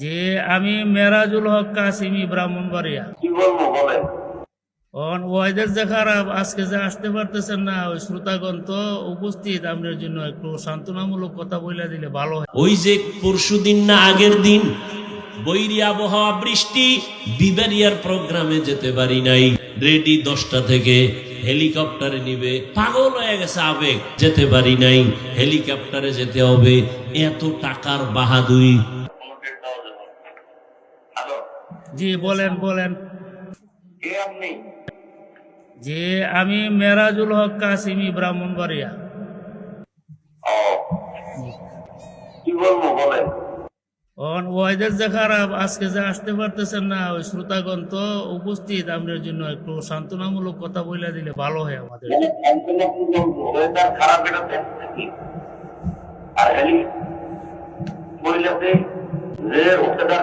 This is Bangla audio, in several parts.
যে আমি মেরাজুল হক কাসিমি ব্রাহ্মণবাড়িয়া। কি বলব বলেন? ওয়াইদের যে খারাপ আজকে যে আসতে পারতেছেন না ওই শ্রোতাগণ তো উপস্থিত। আপনার জন্য একটু সান্ত্বনামূলক কথা বলে দিলে ভালো হয়। ওই যে পরশু দিন না আগের দিন বৈরি আবহাওয়া বৃষ্টি বিবারিয়ার প্রোগ্রামে যেতে পারি নাই। রেডি দশটা থেকে হেলিকপ্টারে নিবে। পাগল হয়ে গেছে আবেগ যেতে পারি নাই। হেলিকপ্টারে যেতে হবে। এত টাকার বাহাদুরি। জি বলেন বলেন। যে আমি মেরাজুল হক কাসিমি ব্রাহ্মণবাড়িয়া ওয়াইদের যে খারাপ আজকে যে আসতে পারতেছেন না ওই শ্রোতাগণ তো উপস্থিত আপনার জন্য একটু সান্ত্বনামূলক কথা বলে দিলে ভালো হয় আমাদের খারাপ যে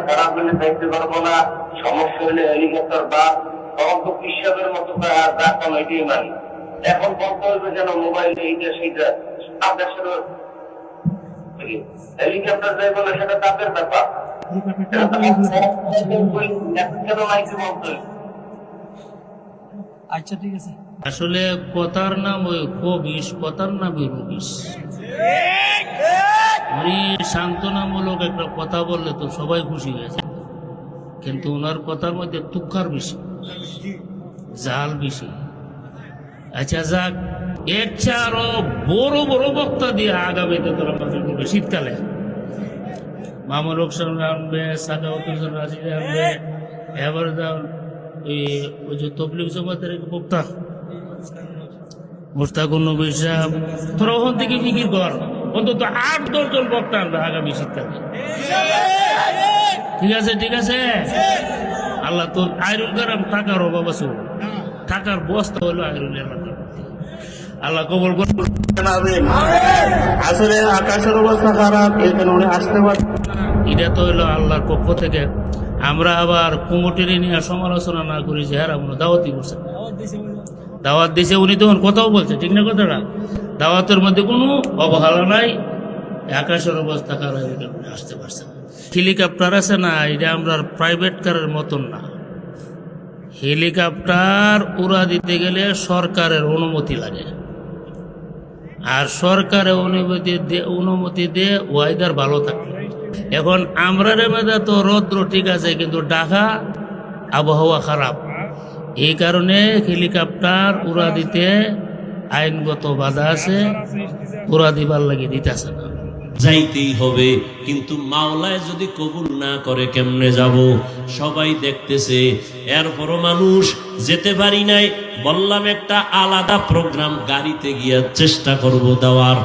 খারাপ হলে দেখতে পারব না সমস্যা হলে হেলিকপ্টার বা তখন তো পিসাবের মতো মানি এখন বলতে হবে যেন মোবাইলে এইটা সেইটা আপনার সাথে হেলিকপ্টার যাই বলে সেটা তাদের ব্যাপার। আচ্ছা ঠিক আছে। আসলে কথার নাম ওই কবিস কথার নাম ওই রবিস। উনি সান্ত্বনামূলক একটা কথা বললে তো সবাই খুশি হয়েছে কিন্তু ওনার কথার মধ্যে তুক্ষার বেশি, জাল বেশি। আচ্ছা যাক, এর চেয়ে আরও বড় বড় বক্তা দিয়ে আগামীতে তোরা মাফিল করবে শীতকালে মামুল হোসেন আনবে সাকাউদ্দিন হোসেন রাজি আনবে, এবার ওই যে তবলিগ জমাতের বক্তা মুস্তাকুর নবী সাহেব, তোরা ওখান থেকে ফিকির কর। অন্তত আট দশজন বক্তা আনবে আগামী শীতকালে। ঠিক আছে ঠিক আছে? আল্লাহ তোর আইরুল কারাম টাকার অভাব আছে। টাকার বস্তা হলো আইরুল আল্লাহ কবল করুন। আসলে আকাশের অবস্থা খারাপ এখানে উনি আসতে পারে এটা তো হলো আল্লাহর পক্ষ থেকে। আমরা আবার কুমুটির নিয়ে সমালোচনা না করি যে হ্যাঁ দাওয়াতি করছে দাওয়াত দিছে, উনি তখন কথাও বলছে, ঠিক না কথাটা? দাওয়াতের মধ্যে কোনো অবহেলা নাই, আকাশের অবস্থা খারাপ আসতে পারছে। হেলিকপ্টার আছে না, এটা আমরা প্রাইভেট কারের মতন না। হেলিকপ্টার উড়া দিতে গেলে সরকারের অনুমতি লাগে। আর সরকারের অনুমতি অনুমতি দিয়ে ওয়াইদার ভালো থাকে। এখন আমরা মেধা তো রৌদ্র ঠিক আছে, কিন্তু ঢাকা আবহাওয়া খারাপ। এই কারণে হেলিকপ্টার উড়া দিতে আইনগত বাধা আছে, উড়া দিবার লাগে দিতেছে না। যাইতেই হবে, কিন্তু মাওলায় যদি কবুল না করে কেমনে যাব? সবাই দেখতেছে, এরপরও মানুষ যেতে পারি নাই, বললাম একটা আলাদা প্রোগ্রাম গাড়িতে গিয়ে চেষ্টা করব দেওয়ার।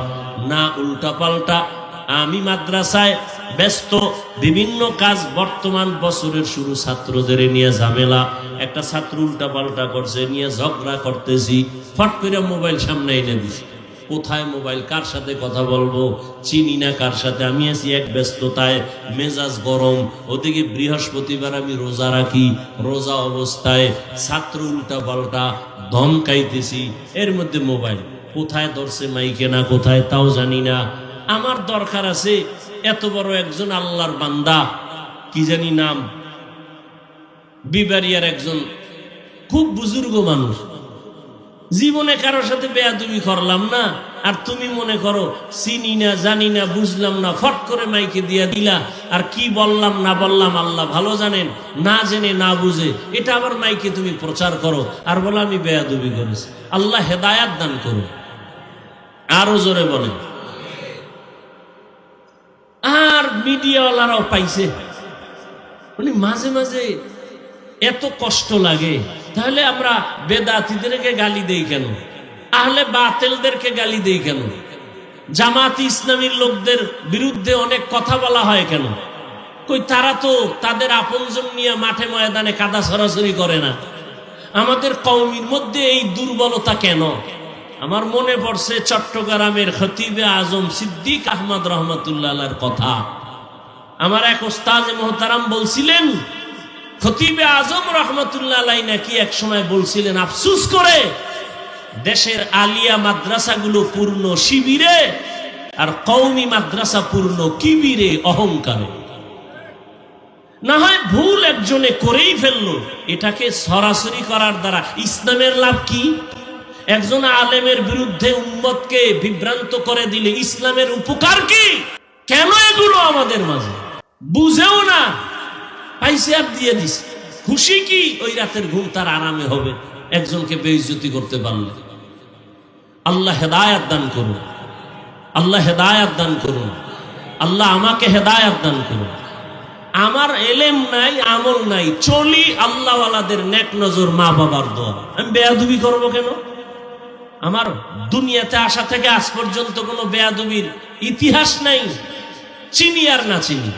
না উল্টা পাল্টা আমি মাদ্রাসায় ব্যস্ত, বিভিন্ন কাজ বর্তমান বছরের শুরু ছাত্রদের নিয়ে ঝামেলা। একটা ছাত্র উল্টা পাল্টা করছে, নিয়ে ঝগড়া করতেছি, ফট করে মোবাইল সামনে এনে দিছি। কোথায় মোবাইল, কার সাথে কথা বলব, চিনি না কার সাথে? আমি আছি এক ব্যস্ততায়, মেজাজ গরম, ওদিকে বৃহস্পতিবার আমি রোজা রাখি, রোজা অবস্থায় ছাত্র উল্টা পাল্টা ধমকাইতেছি, এর মধ্যে মোবাইল, কোথায় ধরছে মাইকে না, কোথায় তাও জানি না। আমার দরকার আছে, এত বড় একজন আল্লাহর বান্দা, কি জানি নাম? বিবারিয়ার একজন খুব বুজুর্গ মানুষ। জীবনে কারোর সাথে বেয়াদুবি করলাম না, আর তুমি মনে করো, চিনি না, জানি না, বুঝলাম না, ফট করে মাইকে দিয়া দিলা, আর কি বললাম, না বললাম আল্লাহ ভালো জানেন, না জেনে, না বুঝে, এটা আবার মাইকে তুমি প্রচার করো, আর বলো আমি বেয়াদুবি করেছি। আল্লাহ হেদায়াত দান করো আরও জোরে বলেন। মিডিয়াওয়ালারাও পাইছে। মানে মাঝে মাঝে এত কষ্ট লাগে, তাহলে আমরা বেদাতিদেরকে গালি দেই কেন? আহলে বাতেলদেরকে গালি দেই কেন? জামাত ইসলামীর লোকদের বিরুদ্ধে অনেক কথা বলা হয় কেন? কই, তারা তো তাদের আপনজন নিয়ে মাঠে ময়দানে কাদা সরাসরি করে না। আমাদের কৌমির মধ্যে এই দুর্বলতা কেন? আমার মনে পড়ছে চট্টগ্রামের খতিবে আজম সিদ্দিক আহমদ রহমতুল্লাহ কথা। আমার এক ওস্তাজ মোহতারাম বলছিলেন, খতিবে আজম রহমতুল্লাহ নাকি এক সময় বলছিলেন, আফসুস করে, দেশের আলিয়া মাদ্রাসাগুলো পূর্ণ শিবিরে আর কৌমি মাদ্রাসা পূর্ণ কিবিরে অহংকারে। না হয় ভুল একজনে করেই ফেলল, এটাকে সরাসরি করার দ্বারা ইসলামের লাভ কি? একজন আলেমের বিরুদ্ধে উম্মতকে বিভ্রান্ত করে দিলে ইসলামের উপকার কি? কেন এগুলো আমাদের মাঝে? বুঝেও না। পাইসে আর দিয়ে দিস খুশি কি? ওই রাতের ঘুম তার আরামে হবে। একজনকে বেইজ্জতি করতে পারলে। আল্লাহ হেদায়াত দান করুন। আল্লাহ হেদায়াত দান করুন। আল্লাহ আমাকে হেদায়াত দান করুন। আমার এলেম নাই, আমল নাই। চলি আল্লাহওয়ালাদের নেক নজর মা বাবার দোয়া। আমি বেয়াদুবি করব কেন? আমার দুনিয়াতে আসা থেকে আজ পর্যন্ত কোনো বেয়াদুবির ইতিহাস নাই। চিনি আর না চিনি।